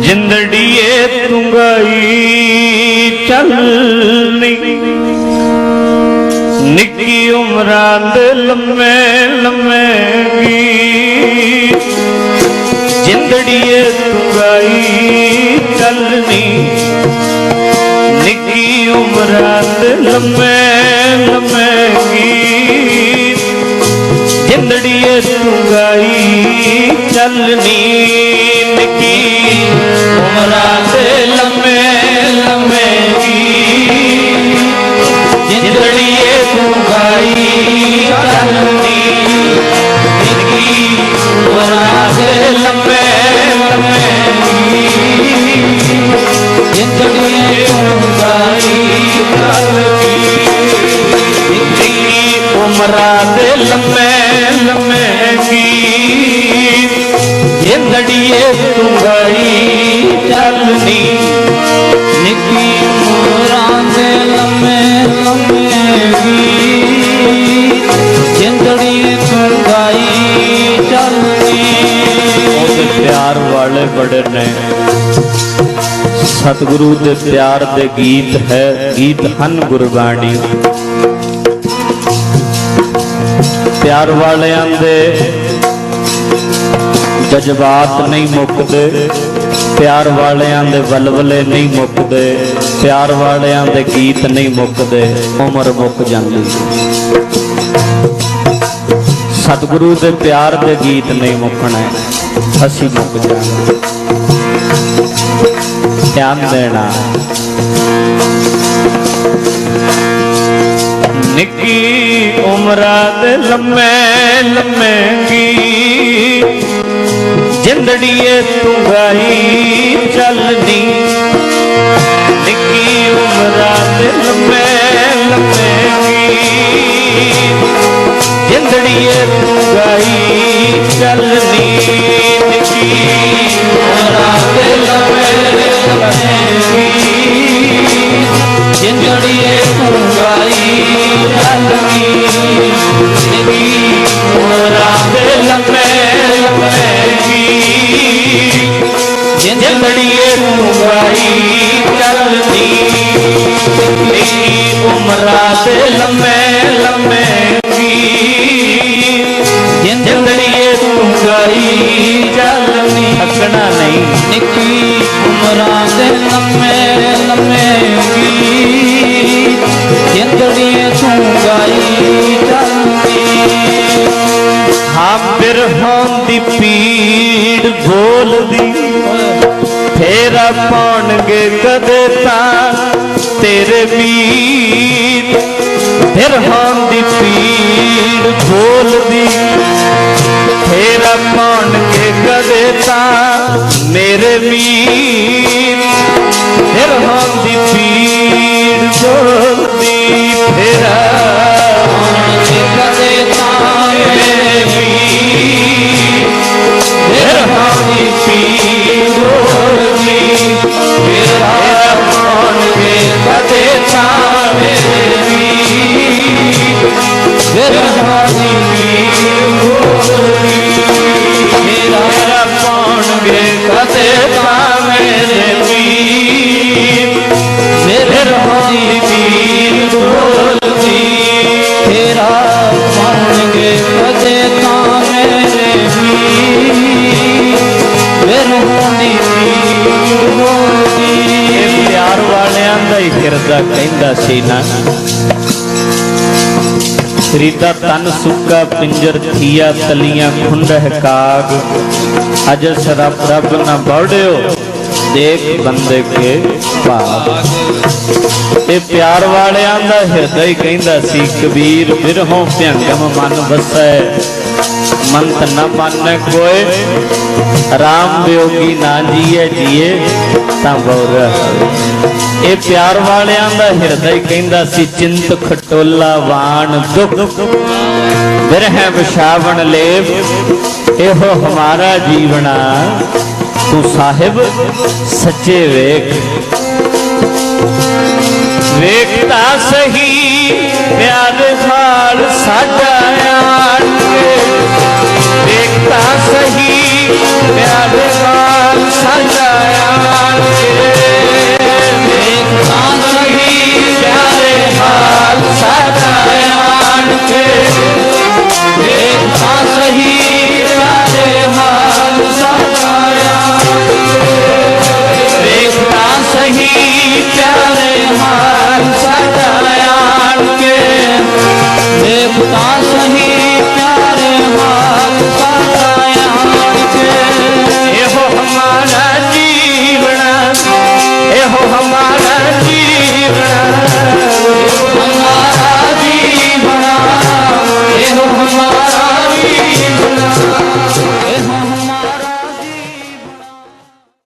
ਜਿੰਦੜੀਏ ਤੁੰਗਾਈ ਚੱਲਨੀ ਨਿੱਕੀ ਉਮਰਾਂ ਦੇ ਲੰਮੇ ਲੰਮੇ ਗੀਤ। ਜਿੰਦੜੀਏ ਤੁੰਗਾਈ ਚੱਲਨੀ ਨਿੱਕੀ ਉਮਰਾਂ ਦੇ ਲੰਮੇ ਲੰਮੇ ਜਿੰਦੜੀਏ ਤੁੰਗਾਈ ਚੱਲਨੀ ਨਿੱਕੀ ਉਮਰਾਂ ਦੇ ਲੰਮੇ ਲੰਮੇ ਗੀਤ ਜਿੰਦੜੀਏ ਤੁੰਗਾਈ ਚੱਲਨੀ ਨਿੱਕੀ ਉਮਰਾਂ ਦੇ ਲੰਮੇ ਲੰਮੇ ਗੀਤ ਜਿੰਦੜੀਏ ਤੁੰਗਾਈ ਚੱਲਨੀ ਨਿੱਕੀ ਉਮਰਾਂ ਦੇ ਲੰਮੇ ਲੰਮੇ ਜਿੰਦੜੀਏ ਤੁੰਗਾਈ ਚੱਲਨੀ ਨਿੱਕੀ ਉਮਰਾਂ ਦੇ ਲੰਮੇ ਲੰਮੇ ਗੀਤ। ਜਿੰਦੜੀ ਤੁੰਗਾਈ ਚੱਲਦੀ। ਉਹਦੇ ਪਿਆਰ ਵਾਲੇ ਬੜੇ ਨੇ। ਸਤਿਗੁਰੂ ਦੇ ਪਿਆਰ ਦੇ ਗੀਤ ਹੈ। ਗੀਤ ਹਨ ਗੁਰਬਾਣੀ। ਪਿਆਰ ਵਾਲਿਆਂ ਦੇ ਜਜ਼ਬਾਤ ਨਹੀਂ ਮੁੱਕਦੇ, ਪਿਆਰ ਵਾਲਿਆਂ ਦੇ ਵਲਵਲੇ ਨਹੀਂ ਮੁੱਕਦੇ, ਪਿਆਰ ਵਾਲਿਆਂ ਦੇ ਗੀਤ ਨਹੀਂ ਮੁੱਕਦੇ, ਉਮਰ ਮੁੱਕ ਜਾਂਦੀ। ਸਤਿਗੁਰੂ ਦੇ ਪਿਆਰ ਦੇ ਗੀਤ ਨਹੀਂ ਮੁੱਕਣੇ, ਅਸੀਂ ਮੁੱਕ ਜਾਣਾ। ਧਿਆਨ ਦੇਣਾ। ਨਿੱਕੀ ਉਮਰਾਂ ਦੇ ਲੰਮੇ ਲੰਮੇ ਗੀਤ ਜਿੰਦੜੀਏ ਤੂੰ ਗਾਈ ਚੱਲਦੀ। ਨਿੱਕੀ ਉਮਰਾਂ ਦਿਲ ਲੰਮੇ ਲੰਮੇ ਜਿੰਦੜੀਏ ਤੂੰ ਗਾਈ ਚੱਲਦੀ। ਨਿੱਕੀ ਉਮਰਾਂ ਦੇ ਲੰਮੇ ਲੰਮੇ ਗੀਤ। ਜਿੰਦੜੀਏ ਤੁੰਗਾਈ ਚੱਲਦੀ। ਜਿੰਦੜੀਏ ਤੂੰ ਚੱਲਦੀ ਨਿੱਕੀ ਉਮਰਾਂ ਦੇ ਲੰਮੇ ਲੰਮੇ ਗੀਤ ਜਿੰਦੜੀਏ ਤੂੰ ਚੱਲਦੀ ਥੱਕਣਾ ਨਹੀਂ ਨਿੱਕੀ ਉਮਰਾਂ ਦੇ ਲੰਮੇ ਲੰਮੇ ਗੀਤ ਜਿੰਦੜੀ ਤੁੰਗਾਈ ਚੱਲਦੀ ਹਾਂ ਬਿਰਹਾਂ ਦੀ ਪੀੜ ਬੋਲਦੀ। ਫੇਰਾ ਪਾਉਣਗੇ ਕਦੇ ਤਾਂ ਤੇਰੇ ਮੀਤ ਬਿਰਹਾਂ ਦੀ ਪੀੜ ਬੋਲਦੀ ਫੇਰਾ ਪਾਉਣਗੇ ਕਦੇ ਤਾਂ ਕਿਰਦਾ ਕਹਿੰਦਾ ਸੀ ਨਾ ਰੀਤਾ ਤਨ ਸੁੱਕਾ ਪਿੰਜਰ ਥੀਆ ਤਲੀਆਂ ਖੁੰਡਹ ਕਾਗ ਅਜ ਸਰਬ ਰੱਬ ਨਾ ਬੜਿਓ ਦੇਖ ਬੰਦੇ ਕੇ ਭਾਗ ਇਹ ਪਿਆਰ ਵਾਲਿਆਂ ਦਾ ਹਿਰਦਾ ਹੀ ਕਹਿੰਦਾ ਸੀ, ਕਬੀਰ ਬਿਰਹੋਂ ਭਿਆੰਗਮ ਮਨ ਵਸੈ। ਮੰਤ ਨ ਮੰਨ ਕੋਏ, ਰਾਮ ਵਿਯੋਗੀ ਨਾ ਜੀਏ ਜੀਏ, ਤਾਂ ਬੌਰ ਇਹ ਪਿਆਰ ਵਾਲਿਆਂ ਦਾ ਹਿਰਦਾ ਹੀ ਕਹਿੰਦਾ ਸੀ, ਚਿੰਤ ਖਟੋਲਾ ਵਾਣ ਦੁਖ, ਬਿਰਹਿ ਵਿਸ਼ਾਵਣ ਲੇਵ ਇਹੋ ਹਮਾਰਾ ਜੀਵਣਾ ਤੂੰ ਸਾਹਿਬ, ਸੱਚੇ ਵੇਖ ਵੇਖਤਾ ਸਹੀ ਪਿਆਰ ਹਾਲ ਸਾਡਾ ਆਣ ਕੇ ਵੇਖਤਾ ਸਹੀ ਪਿਆਰ ਹਾਲ ਸਾਡਾ